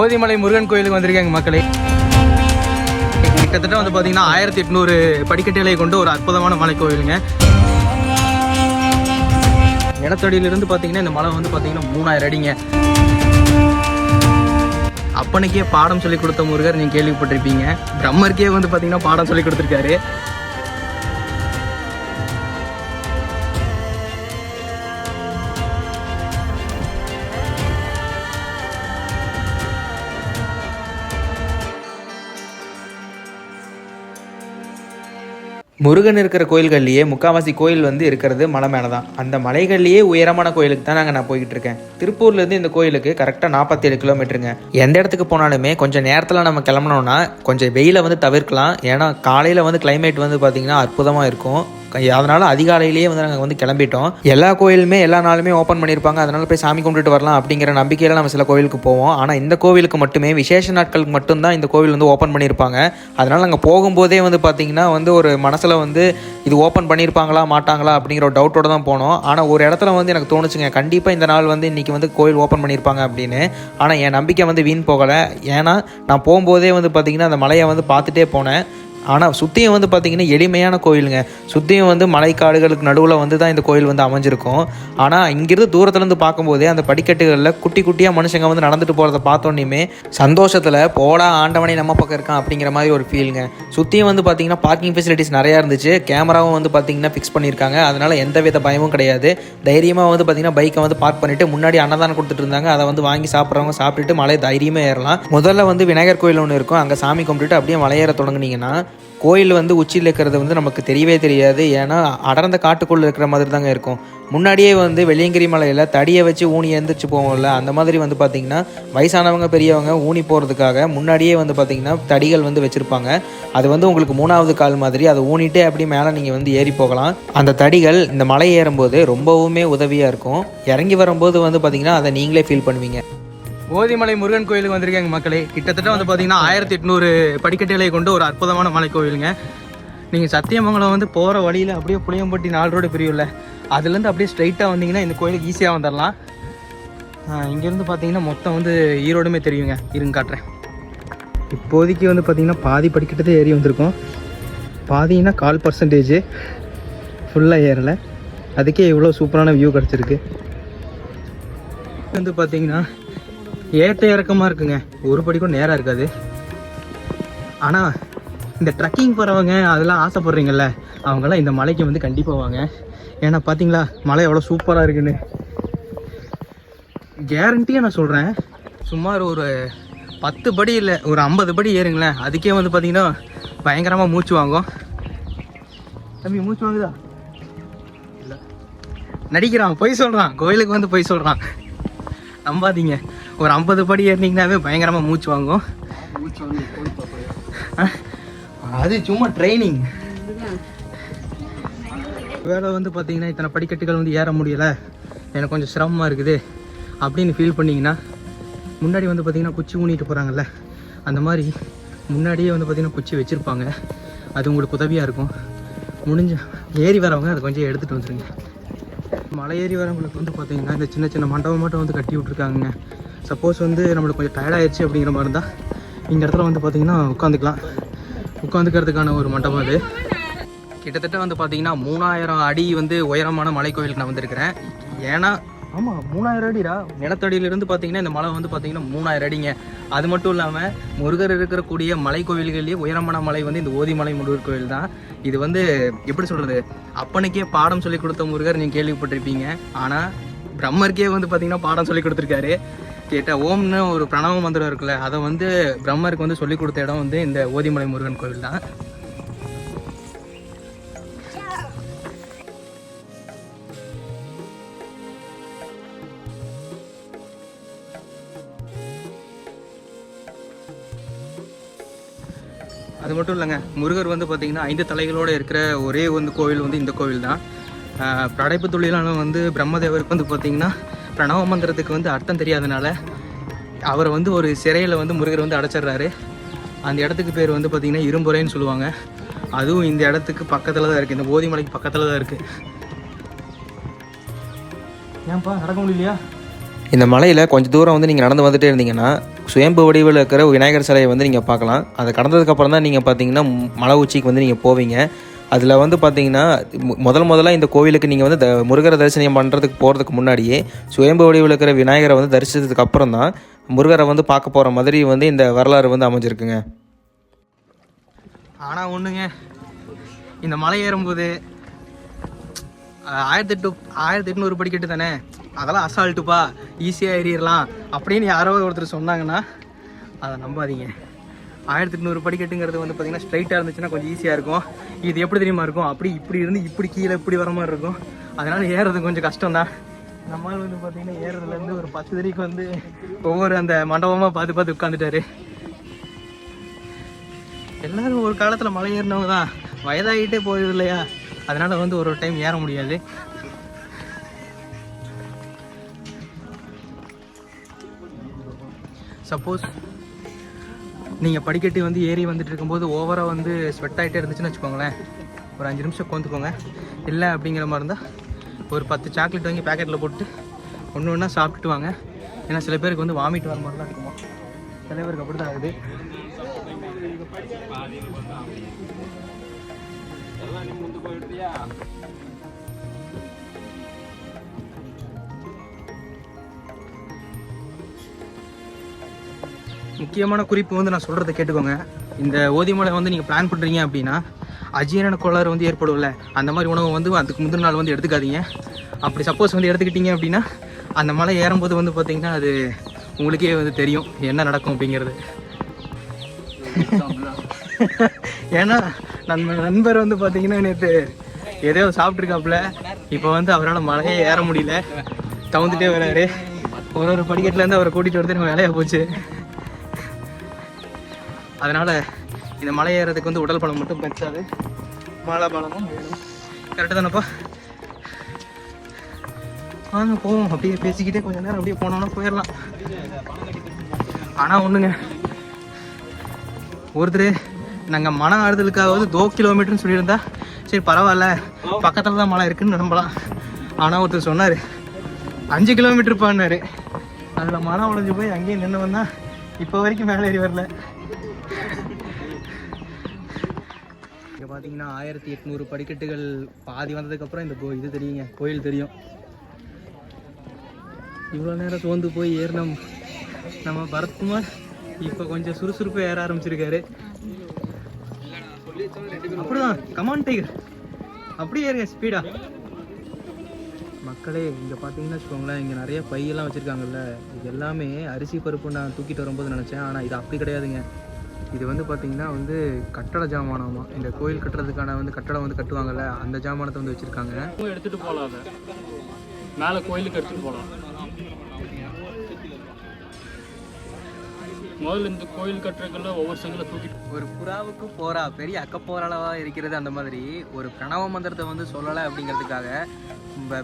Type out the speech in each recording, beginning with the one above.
ஓதிமலை முருகன் கோயிலுக்கு வந்திருக்காங்க மக்களே. கிட்டத்தட்ட வந்து பார்த்தீங்கன்னா ஆயிரத்தி எட்நூறு படிக்கட்டுகளை கொண்டு ஒரு அற்புதமான மலை கோயிலுங்க. நிலத்தடியிலிருந்து பார்த்தீங்கன்னா இந்த மலை வந்து பார்த்தீங்கன்னா மூணாயிரம் அடிங்க. அப்பனுக்கே பாடம் சொல்லி கொடுத்த முருகர் நீங்கள் கேள்விப்பட்டிருப்பீங்க. பிரம்மருக்கே வந்து பார்த்தீங்கன்னா பாடம் சொல்லி கொடுத்துருக்காரு. முருகன் இருக்கிற கோயில்கள்லேயே முக்காவாசி கோயில் வந்து இருக்கிறது மலை மேலே தான் அந்த மலைகள்லேயே உயரமான கோயிலுக்கு தான் நாங்கள் நான் போய்கிட்டு இருக்கேன். திருப்பூர்லேருந்து இந்த கோயிலுக்கு கரெக்டாக நாற்பத்தேழு கிலோமீட்டருங்க எந்த இடத்துக்கு போனாலுமே கொஞ்சம் நேரத்தில் நம்ம கிளம்புனோம்னா கொஞ்சம் வெயிலை வந்து தவிர்க்கலாம். ஏன்னா காலையில் வந்து கிளைமேட் வந்து பார்த்திங்கன்னா அற்புதமாக இருக்கும். அதனால் அதிகாலையிலேயே வந்து நாங்கள் வந்து கிளம்பிட்டோம். எல்லா கோயிலுமே எல்லா நாளுமே ஓப்பன் பண்ணியிருப்பாங்க அதனால் போய் சாமி கும்பிட்டுட்டு வரலாம் அப்படிங்கிற நம்பிக்கையில் நம்ம சில கோவிலுக்கு போவோம். ஆனால் இந்த கோவிலுக்கு மட்டுமே விசேஷ நாட்களுக்கு மட்டும்தான் இந்த கோவில் வந்து ஓப்பன் பண்ணியிருப்பாங்க அதனால் நாங்கள் போகும்போதே வந்து பார்த்திங்கன்னா வந்து ஒரு மனசில் வந்து இது ஓப்பன் பண்ணியிருப்பாங்களா மாட்டாங்களா அப்படிங்கிற ஒரு டவுட்டோட தான் போனோம். ஆனால் ஒரு இடத்துல வந்து எனக்கு தோணுச்சுங்க கண்டிப்பாக இந்த நாள் வந்து இன்றைக்கி வந்து கோயில் ஓப்பன் பண்ணியிருப்பாங்க அப்படின்னு. ஆனால் என் நம்பிக்கை வந்து வீண் போகலை. ஏன்னா நான் போகும்போதே வந்து பார்த்திங்கன்னா அந்த மலையை வந்து பார்த்துட்டே போனேன். ஆனால் சுற்றியும் வந்து பார்த்திங்கன்னா எளிமையான கோயிலுங்க. சுற்றியும் வந்து மலைக்காடுகளுக்கு நடுவில் வந்து தான் இந்த கோயில் வந்து அமைஞ்சிருக்கும். ஆனால் இங்கிருந்து தூரத்துலேருந்து பார்க்கும்போதே அந்த படிக்கட்டுகளில் குட்டி குட்டியாக மனுஷங்க வந்து நடந்துட்டு போகிறத பார்த்தோன்னே சந்தோஷத்தில் போடா ஆண்டவனை நம்ம பக்கம் இருக்கான் அப்படிங்கிற மாதிரி ஒரு ஃபீலுங்க சுற்றியும் வந்து பார்த்திங்கன்னா பார்க்கிங் ஃபெசிலிட்டிஸ் நிறையா இருந்துச்சு. கேமராவும் வந்து பார்த்திங்கன்னா ஃபிக்ஸ் பண்ணியிருக்காங்க. அதனால் எந்த வித பயமும் கிடையாது. தைரியமாக வந்து பார்த்திங்கன்னா பைக்கை வந்து பார்க் பண்ணிவிட்டு முன்னாடி அன்னதானம் கொடுத்துட்டு இருந்தாங்க. அதை வந்து வாங்கி சாப்பிட்றவங்க சாப்பிட்டுட்டு மலை தைரியமாக ஏறலாம். முதல்ல வந்து விநாயகர் கோயில் ஒன்று இருக்கும். அங்கே சாமி கும்பிட்டுட்டு அப்படியே மலையேற தொடங்குனீங்கன்னா கோயில் வந்து உச்சியில் இருக்கிறது வந்து நமக்கு தெரியவே தெரியாது. ஏன்னா அடர்ந்த காட்டுக்குள்ளே இருக்கிற மாதிரி தாங்க இருக்கும். முன்னாடியே வந்து வெள்ளியங்கிரி மலையில் தடியை வச்சு ஊனி எழுந்திரிச்சு போவோம்ல அந்த மாதிரி வந்து பார்த்திங்கன்னா வயசானவங்க பெரியவங்க ஊனி போகிறதுக்காக முன்னாடியே வந்து பார்த்திங்கன்னா தடிகள் வந்து வச்சுருப்பாங்க. அது வந்து உங்களுக்கு மூணாவது கால் மாதிரி அதை ஊனிட்டு அப்படி மேலே நீங்கள் வந்து ஏறி போகலாம். அந்த தடிகள் இந்த மலை ஏறும்போது ரொம்பவுமே உதவியாக இருக்கும். இறங்கி வரும்போது வந்து பார்த்திங்கன்னா அதை நீங்களே ஃபீல் பண்ணுவீங்க. ஓதிமலை முருகன் கோயிலுக்கு வந்திருக்காங்க மக்களே. கிட்டத்தட்ட வந்து பார்த்தீங்கன்னா ஆயிரத்தி எட்நூறு படிக்கட்டுகளை கொண்டு ஒரு அற்புதமான மலை கோயிலுங்க. நீங்கள் சத்தியமங்கலம் வந்து போகிற வழியில் அப்படியே புளியம்பட்டி நாலு ரோடு பிரிவுல அதுலேருந்து அப்படியே ஸ்ட்ரைட்டாக வந்தீங்கன்னா இந்த கோயிலுக்கு ஈஸியாக வந்துடலாம் இங்கேருந்து பார்த்தீங்கன்னா மொத்தம் வந்து ஈரோடுமே தெரியுங்க. இருங்க காட்டுறேன். இப்போதைக்கு வந்து பார்த்தீங்கன்னா பாதி படிக்கட்டு ஏறி வந்திருக்கோம். பாதின்னா கால் பர்சன்டேஜ் ஃபுல்லாக ஏறலை. அதுக்கே இவ்வளோ சூப்பரான வியூ கிடச்சிருக்கு. வந்து பார்த்தீங்கன்னா ஏற்ற இறக்கமாக இருக்குங்க. ஒரு படி கூட நேராக இருக்காது. ஆனால் இந்த ட்ரக்கிங் போகிறவங்க அதெல்லாம் ஆசைப்படுறீங்கல்ல அவங்கெல்லாம் இந்த மலைக்கு வந்து கண்டிப்பாக வாங்க. ஏன்னா பார்த்தீங்களா மலை எவ்வளோ சூப்பராக இருக்குன்னு. கேரண்டியாக நான் சொல்கிறேன் சுமார் ஒரு பத்து படி இல்லை ஒரு ஐம்பது படி ஏறுங்களேன். அதுக்கே வந்து பார்த்தீங்கன்னா பயங்கரமாக மூச்சு வாங்கும். தம்பி மூச்சு வாங்குதா? இல்லை நடிக்கிறான் பொய் சொல்கிறான் கோயிலுக்கு வந்து பொய் சொல்கிறான் நம்பாதீங்க. ஒரு ஐம்பது படி ஏறினீங்கனாவே பயங்கரமாக மூச்சு வாங்கும். அது சும்மா ட்ரைனிங் வேலை வந்து பார்த்தீங்கன்னா இத்தனை படிக்கட்டுகள் வந்து ஏற முடியல. எனக்கு கொஞ்சம் சிரமமாக இருக்குது. அப்படின்னு ஃபீல் பண்ணிங்கன்னா முன்னாடி வந்து பார்த்தீங்கன்னா குச்சி ஊனிட்டு போகிறாங்கல்ல அந்த மாதிரி முன்னாடியே வந்து பார்த்தீங்கன்னா குச்சி வச்சுருப்பாங்க. அது உங்களுக்கு உதவியாக இருக்கும். முடிஞ்ச ஏறி வரவங்க அதை கொஞ்சம் எடுத்துகிட்டு வந்துடுங்க மலை ஏறி வரவங்களுக்கு வந்து பார்த்தீங்கன்னா இந்த சின்ன சின்ன மண்டபம் மட்டும் வந்து கட்டி விட்ருக்காங்க சப்போஸ் வந்து நம்மளுக்கு கொஞ்சம் ஆயிடுச்சு அப்படிங்கிற மாதிரி இருந்தால் இந்த இடத்துல வந்து பார்த்தீங்கன்னா உட்காந்துக்கலாம். உட்காந்துக்கிறதுக்கான ஒரு மண்டபம் அது. கிட்டத்தட்ட வந்து பார்த்தீங்கன்னா மூணாயிரம் அடி வந்து உயரமான மலை கோயிலுக்கு நான் வந்திருக்கிறேன். ஏன்னா ஆமாம் மூணாயிரம் அடிடா. நிலத்தடியிலிருந்து பார்த்தீங்கன்னா இந்த மலை வந்து பார்த்தீங்கன்னா மூணாயிரம் அடிங்க. அது மட்டும் இல்லாமல் முருகர் இருக்கக்கூடிய மலை கோவில்கள்லேயே உயரமான மலை வந்து இந்த ஓதிமலை முருகர் கோயில் தான். இது வந்து எப்படி சொல்கிறது அப்பனுக்கே பாடம் சொல்லி கொடுத்த முருகர் நீங்கள் கேள்விப்பட்டிருப்பீங்க. ஆனால் பிரம்மருக்கே வந்து பார்த்தீங்கன்னா பாடம் சொல்லி கொடுத்துருக்காரு. கேட்ட ஓம்னு ஒரு பிரணவ மந்திரம் இருக்குல்ல அதை வந்து பிரம்மருக்கு வந்து சொல்லி கொடுத்த இடம் வந்து இந்த ஓதிமலை முருகன் கோவில் தான். அது மட்டும் இல்லைங்க முருகர் வந்து பார்த்தீங்கன்னா ஐந்து தலைகளோடு இருக்கிற ஒரே வந்து கோவில் வந்து இந்த கோவில் தான். படைப்பு தொழிலாளர் வந்து பிரம்மதேவருக்கு வந்து பார்த்தீங்கன்னா பிரணவ மந்திரத்துக்கு வந்து அர்த்தம் தெரியாதனால அவரை வந்து ஒரு சிறையில் வந்து முருகர் வந்து அடைச்சிடுறாரு. அந்த இடத்துக்கு பேர் வந்து பார்த்திங்கன்னா இரும்புறைன்னு சொல்லுவாங்க. அதுவும் இந்த இடத்துக்கு பக்கத்தில் தான் இருக்குது இந்த போதிமலைக்கு பக்கத்தில் தான் இருக்குது ஏன்ப்பா நடக்க முடியலையா? இந்த மலையில் கொஞ்சம் தூரம் வந்து நீங்கள் நடந்து வந்துட்டே இருந்தீங்கன்னா சுயம்பு வடிவில் இருக்கிற விநாயகர் சிலையை வந்து நீங்கள் பார்க்கலாம். அதை கடந்ததுக்கப்புறம் தான் நீங்கள் பார்த்தீங்கன்னா மலை உச்சிக்கு வந்து நீங்கள் போவீங்க. அதில் வந்து பார்த்தீங்கன்னா முதல் முதல்ல இந்த கோவிலுக்கு நீங்கள் வந்து த முருகரை தரிசனம் பண்ணுறதுக்கு போகிறதுக்கு முன்னாடியே சுயம்பு வடிவில் இருக்கிற விநாயகரை வந்து தரிசித்ததுக்கு அப்புறம் தான் முருகரை வந்து பார்க்க போகிற மாதிரி வந்து இந்த வரலாறு வந்து அமைஞ்சிருக்குங்க. ஆனால் ஒன்றுங்க இந்த மலை ஏறும்போது ஆயிரத்தி எட்டு ஆயிரத்தி எட்நூறு படிக்கட்டு தானே? அதெல்லாம் அசால்ட்டுப்பா. ஈஸியாக ஏறிடலாம் அப்படின்னு யாரோ ஒருத்தர் சொன்னாங்கன்னா அதை நம்பாதீங்க. ஆயிரத்தி எட்நூறு படிக்கட்டுங்கிறது வந்து பார்த்தீங்கன்னா ஸ்ட்ரைட்டாக இருந்துச்சுன்னா கொஞ்சம் ஈஸியாக இருக்கும். இது எப்படி தெரியுமா இருக்கும்? அப்படி இப்படி இருந்து இப்படி கீழே இப்படி வர மாதிரி இருக்கும். அதனால் ஏறுறது கொஞ்சம் கஷ்டம் தான் நம்மால் வந்து பார்த்தீங்கன்னா ஏறதுலேருந்து ஒரு பத்து தறிக்கு வந்து ஒவ்வொரு அந்த மண்டபமாக பார்த்து பார்த்து உட்காந்துட்டாரு எல்லோரும் ஒரு காலத்தில் மலை ஏறினவங்க தான். வயதாகிட்டே போயிடுது இல்லையா? அதனால் வந்து ஒரு டைம் ஏற முடியாது. சப்போஸ் நீங்கள் படிக்கட்டு வந்து ஏறி வந்துட்டு இருக்கும்போது ஓவராக வந்து ஸ்வெட் ஆகிட்டே இருந்துச்சுன்னு வச்சுக்கோங்களேன். ஒரு அஞ்சு நிமிஷம் கோந்துக்கோங்க இல்லை அப்படிங்கிற மாதிரி இருந்தால் ஒரு பத்து சாக்லேட் வாங்கி பேக்கெட்டில் போட்டு ஒன்று ஒன்றா சாப்பிட்டுட்டு வாங்க. ஏன்னா சில பேருக்கு வந்து வாமிட் வர மாதிரிலாம் இருக்குமா? சில பேருக்கு அப்படி தான் ஆகுது முக்கியமான குறிப்பு வந்து நான் சொல்கிறத கேட்டுக்கோங்க. இந்த ஓதிமலை வந்து நீங்கள் பிளான் பண்ணுறீங்க அப்படின்னா அஜீரண கோளாறு வந்து ஏற்படும்ல அந்த மாதிரி உணவு வந்து அதுக்கு முந்தின நாள் வந்து எடுத்துக்காதீங்க. அப்படி சப்போஸ் வந்து எடுத்துக்கிட்டீங்க அப்படின்னா அந்த மலை ஏறும்போது வந்து பார்த்தீங்கன்னா அது உங்களுக்கே வந்து தெரியும் என்ன நடக்கும் அப்படிங்கிறது. ஏன்னா நம்ம நண்பர் வந்து பார்த்தீங்கன்னா நேற்று எதையோ சாப்பிட்ருக்காப்புல இப்போ வந்து அவரால் மலையே ஏற முடியல. தவுந்துட்டே வராரு. ஒரு ஒரு படிக்கட்டுலேருந்து அவரை கூட்டிகிட்டு வரது நம்ம வேலையாக போச்சு. அதனால் இந்த மலை ஏறதுக்கு வந்து உடல் பலம் மட்டும் பெற்றாது மழை பலமும் வேணும் கரெக்டு தானேப்பா? வாங்க போவோம். அப்படியே பேசிக்கிட்டே கொஞ்சம் நேரம் அப்படியே போனோன்னா போயிடலாம். ஆனால் ஒன்றுங்க ஒருத்தர் நாங்கள் மன ஆறுதலுக்காவது தோ கிலோமீட்டர்னு சொல்லியிருந்தா சரி பரவாயில்ல. பக்கத்தில் தான் மழை இருக்குன்னு நம்பலாம். ஆனால் ஒருத்தர் சொன்னார் அஞ்சு கிலோமீட்டர் பண்ணாரு அதில் மனம் உடைஞ்சு போய் அங்கேயே நின்று வந்தால் இப்போ வரைக்கும் மேலே ஏறி வரல. பார்த்தீங்கன்னா ஆயிரத்தி எட்நூறு படிக்கட்டுகள் பாதி வந்ததுக்கப்புறம் இந்த கோ- இது தெரியுங்க கோயில் தெரியும். இவ்வளோ நேரம் சோர்ந்து போய் ஏறினோம். நம்ம பரத்குமார் இப்போ கொஞ்சம் சுறுசுறுப்பு ஏற ஆரம்பிச்சிருக்காரு. அப்படிதான் கமான் டைகர் அப்படியே ஏறுங்க ஸ்பீடா மக்களே இங்கே பார்த்தீங்கன்னா வச்சுக்கோங்களேன் இங்கே நிறைய பையெல்லாம் வச்சுருக்காங்கல்ல. இது எல்லாமே அரிசி பருப்பு நான் தூக்கிட்டு வரும்போது நினச்சேன். ஆனால் இது அப்படி கிடையாதுங்க. இது வந்து பார்த்தீங்கன்னா வந்து கட்டட ஜாமானமா? இந்த கோயில் கட்டுறதுக்கான வந்து கட்டடம் வந்து கட்டுவாங்கல்ல அந்த ஜாமானத்தை வந்து வச்சுருக்காங்க. எடுத்துட்டு போகலாம் அதை. மேலே கோயிலுக்கு எடுத்துட்டு போகலாம். முதல்ல இந்த கோயில் கட்டுறதுக்குள்ள ஒவ்வொரு சங்கில தூக்கிட்டு ஒரு புறாவுக்கு போரா பெரிய அக்க போராளவா இருக்கிறது அந்த மாதிரி ஒரு பிரணவ மந்திரத்தை வந்து சொல்லலை அப்படிங்கிறதுக்காக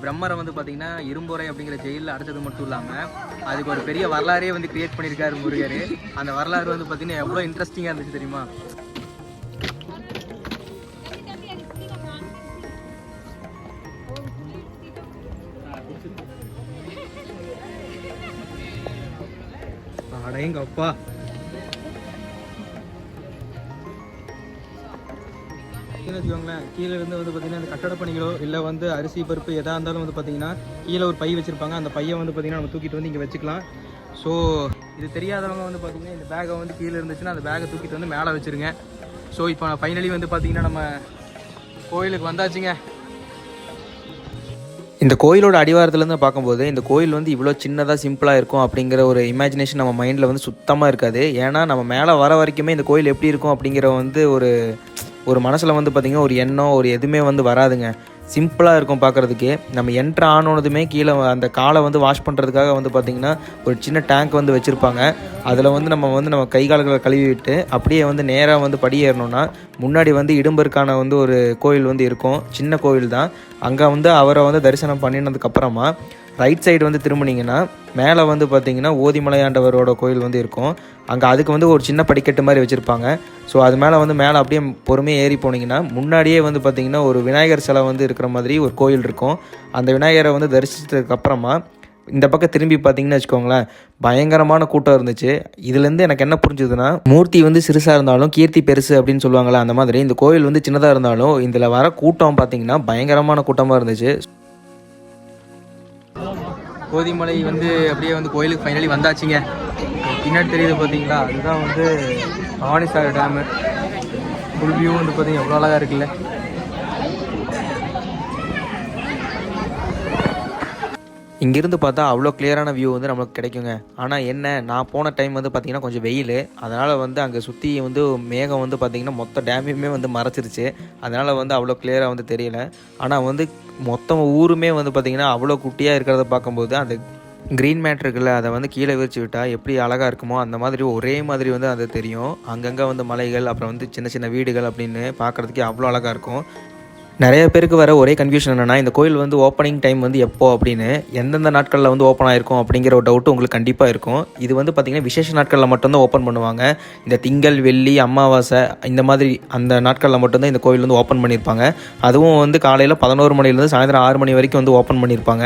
பிரம்மரை வந்து பார்த்தீங்கன்னா இரும்புரை அப்படிங்கிற ஜெயிலில் அடைச்சது மட்டும் இல்லாமல் அதுக்கு ஒரு பெரிய வரலாறே வந்து கிரியேட் பண்ணியிருக்காரு முருகர். அந்த வரலாறு வந்து பார்த்தீங்கன்னா எவ்வளோ இன்ட்ரெஸ்டிங்காக இருந்துச்சு தெரியுமா? அடையங்கப்பா வச்சுக்கோங்களேன். கீழே இருந்து வந்து பார்த்தீங்கன்னா அந்த கட்டட பணிகளோ இல்லை வந்து அரிசி பருப்பு எதாக இருந்தாலும் வந்து பார்த்தீங்கன்னா கீழே ஒரு பை வச்சுருப்பாங்க. அந்த பையை வந்து பார்த்தீங்கன்னா நம்ம தூக்கிட்டு வந்து இங்கே வச்சுக்கலாம். ஸோ இது தெரியாதவங்க வந்து பார்த்தீங்கன்னா இந்த பேகை வந்து கீழே இருந்துச்சுன்னா அந்த பேகை தூக்கிட்டு வந்து மேலே வச்சுருங்க. ஸோ இப்போ ஃபைனலி வந்து பார்த்தீங்கன்னா நம்ம கோயிலுக்கு வந்தாச்சுங்க. இந்த கோயிலோட அடிவாரத்துலேருந்து பார்க்கும்போது இந்த கோயில் வந்து இவ்வளோ சின்னதாக சிம்பிளாக இருக்கும் அப்படிங்கிற ஒரு இமேஜினேஷன் நம்ம மைண்டில் வந்து சுத்தமாக இருக்காது. ஏன்னா நம்ம மேலே வர வரைக்குமே இந்த கோயில் எப்படி இருக்கும் அப்படிங்கிற வந்து ஒரு ஒரு மனசில் வந்து பார்த்திங்கன்னா ஒரு எண்ணம் ஒரு எதுவுமே வந்து வராதுங்க. சிம்பிளாக இருக்கும் பார்க்குறதுக்கே நம்ம என்ட்ரு ஆனோனதுமே கீழே அந்த காலை வந்து வாஷ் பண்ணுறதுக்காக வந்து பார்த்திங்கன்னா ஒரு சின்ன டேங்க் வந்து வச்சுருப்பாங்க. அதில் வந்து நம்ம வந்து நம்ம கை கால்களை கழுவி விட்டு அப்படியே வந்து நேராக வந்து படியேறணுன்னா முன்னாடி வந்து இடும்பருக்கான வந்து ஒரு கோயில் வந்து இருக்கும். சின்ன கோயில் தான் அங்கே வந்து அவரை வந்து தரிசனம் பண்ணினதுக்கப்புறமா ரைட் சைடு வந்து திரும்பினீங்கன்னா மேலே வந்து பார்த்தீங்கன்னா ஓதிமலையாண்டவரோட கோயில் வந்து இருக்கும். அங்கே அதுக்கு வந்து ஒரு சின்ன படிக்கட்டு மாதிரி வச்சுருப்பாங்க. ஸோ அது மேலே வந்து மேலே அப்படியே பொறுமையாக ஏறி போனீங்கன்னா முன்னாடியே வந்து பார்த்தீங்கன்னா ஒரு விநாயகர் சிலை வந்து இருக்கிற மாதிரி ஒரு கோயில் இருக்கும். அந்த விநாயகரை வந்து தரிசித்ததுக்கு அப்புறமா இந்த பக்கம் திரும்பி பார்த்தீங்கன்னு வச்சுக்கோங்களேன் பயங்கரமான கூட்டம் இருந்துச்சு. இதுலேருந்து எனக்கு என்ன புரிஞ்சுதுன்னா மூர்த்தி வந்து சிறுசாக இருந்தாலும் கீர்த்தி பெருசு அப்படின்னு சொல்லுவாங்களே அந்த மாதிரி இந்த கோயில் வந்து சின்னதாக இருந்தாலும் இதில் வர கூட்டம் பார்த்தீங்கன்னா பயங்கரமான கூட்டமாக இருந்துச்சு. கோதிமலை வந்து அப்படியே வந்து கோயிலுக்கு ஃபைனலி வந்தாச்சுங்க. பின்னாடி தெரியுது பார்த்தீங்களா அதுதான் வந்து பவானிசாகர் டேமு ஃபுல் வியூ வந்து பார்த்தீங்கன்னா எவ்வளோ அழகாக இருக்குல்ல. இங்கேருந்து பார்த்தா அவ்வளோ கிளியரான வியூ வந்து நமக்கு கிடைக்குங்க. ஆனால் என்ன நான் போன டைம் வந்து பார்த்திங்கன்னா கொஞ்சம் வெயில். அதனால் வந்து அங்கே சுற்றி வந்து மேகம் வந்து பார்த்திங்கன்னா மொத்த டேமையுமே வந்து மறைச்சிருச்சு. அதனால் வந்து அவ்வளோ கிளியராக வந்து தெரியல. ஆனால் வந்து மொத்தம் ஊருமே வந்து பார்த்திங்கன்னா அவ்வளோ குட்டியாக இருக்கிறத பார்க்கும்போது அந்த க்ரீன் மேட் இருக்குல்ல அதை வந்து கீழே விரிச்சு விட்டால் எப்படி அழகாக இருக்குமோ அந்த மாதிரி ஒரே மாதிரி வந்து அது தெரியும். அங்கங்கே வந்து மலைகள் அப்புறம் வந்து சின்ன சின்ன வீடுகள் அப்படின்னு பார்க்குறதுக்கே அவ்வளோ அழகாக இருக்கும். நிறைய பேருக்கு வர ஒரே கன்ஃபியூஷன் என்னென்னா இந்த கோயில் வந்து ஓப்பனிங் டைம் வந்து எப்போ அப்படின்னு எந்தெந்த நாட்களில் வந்து ஓப்பன் ஆயிருக்கும் அப்படிங்கிற ஒரு டவுட்டு உங்களுக்கு கண்டிப்பாக இருக்கும். இது வந்து பார்த்திங்கன்னா விசேஷ நாட்களில் மட்டும்தான் ஓப்பன் பண்ணுவாங்க. இந்த திங்கள் வெள்ளி அமாவாசை இந்த மாதிரி அந்த நாட்களில் மட்டும்தான் இந்த கோயில் வந்து ஓப்பன் பண்ணியிருப்பாங்க அதுவும் வந்து காலையில் பதினோரு மணிலேருந்து சாயந்தரம் ஆறு மணி வரைக்கும் வந்து ஓப்பன் பண்ணியிருப்பாங்க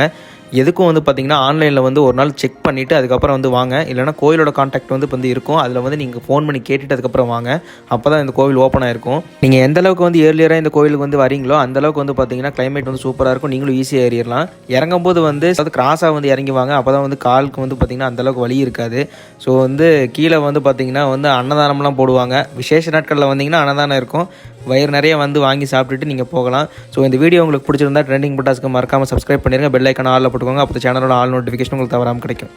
எதுக்கும் வந்து பார்த்தீங்கன்னா ஆன்லைனில் வந்து ஒரு நாள் செக் பண்ணிவிட்டு அதுக்கப்புறம் வந்து வாங்க. இல்லைனா கோயிலோட காண்டாக்ட் வந்து இப்போ வந்து இருக்கும். அதில் வந்து நீங்கள் ஃபோன் பண்ணி கேட்டுட்டு அதுக்கப்புறம் வாங்க. அப்போ தான் இந்த கோவில் ஓப்பன் ஆயிருக்கும். நீங்கள் எந்த அளவுக்கு வந்து ஏர்லியராக இந்த கோவிலுக்கு வந்து வரீங்களோ அந்த அளவுக்கு வந்து பார்த்தீங்கன்னா கிளைமேட் வந்து சூப்பராக இருக்கும். நீங்களும் ஈஸியாக ஏறிடலாம். இறங்கும்போது வந்து அது கிராஸாக வந்து இறங்கி வாங்க. அப்போ தான் வந்து காலுக்கு வந்து பார்த்தீங்கன்னா அந்த அளவுக்கு வலி இருக்காது. ஸோ வந்து கீழே வந்து பார்த்தீங்கன்னா வந்து அன்னதானம்லாம் போடுவாங்க. விசேஷ நாட்களில் வந்தீங்கன்னா அன்னதானம் இருக்கும். வயிறு நிறைய வந்து வாங்கி சாப்பிட்டுட்டு நீங்கள் போகலாம். ஸோ இந்த வீடியோ உங்களுக்கு பிடிச்சிருந்தா ட்ரெண்டிங் பட்டாஸ்க்கு மறக்காமல் சப்ஸ்கிரைப் பண்ணிடுங்க பெல் ஐக்கான ஆளில் போட்டுக்கோங்க. அப்போ சேனலோட ஆல் நோட்டிஃபிகேஷன் உங்களுக்கு தவறாமல் கிடைக்கும்.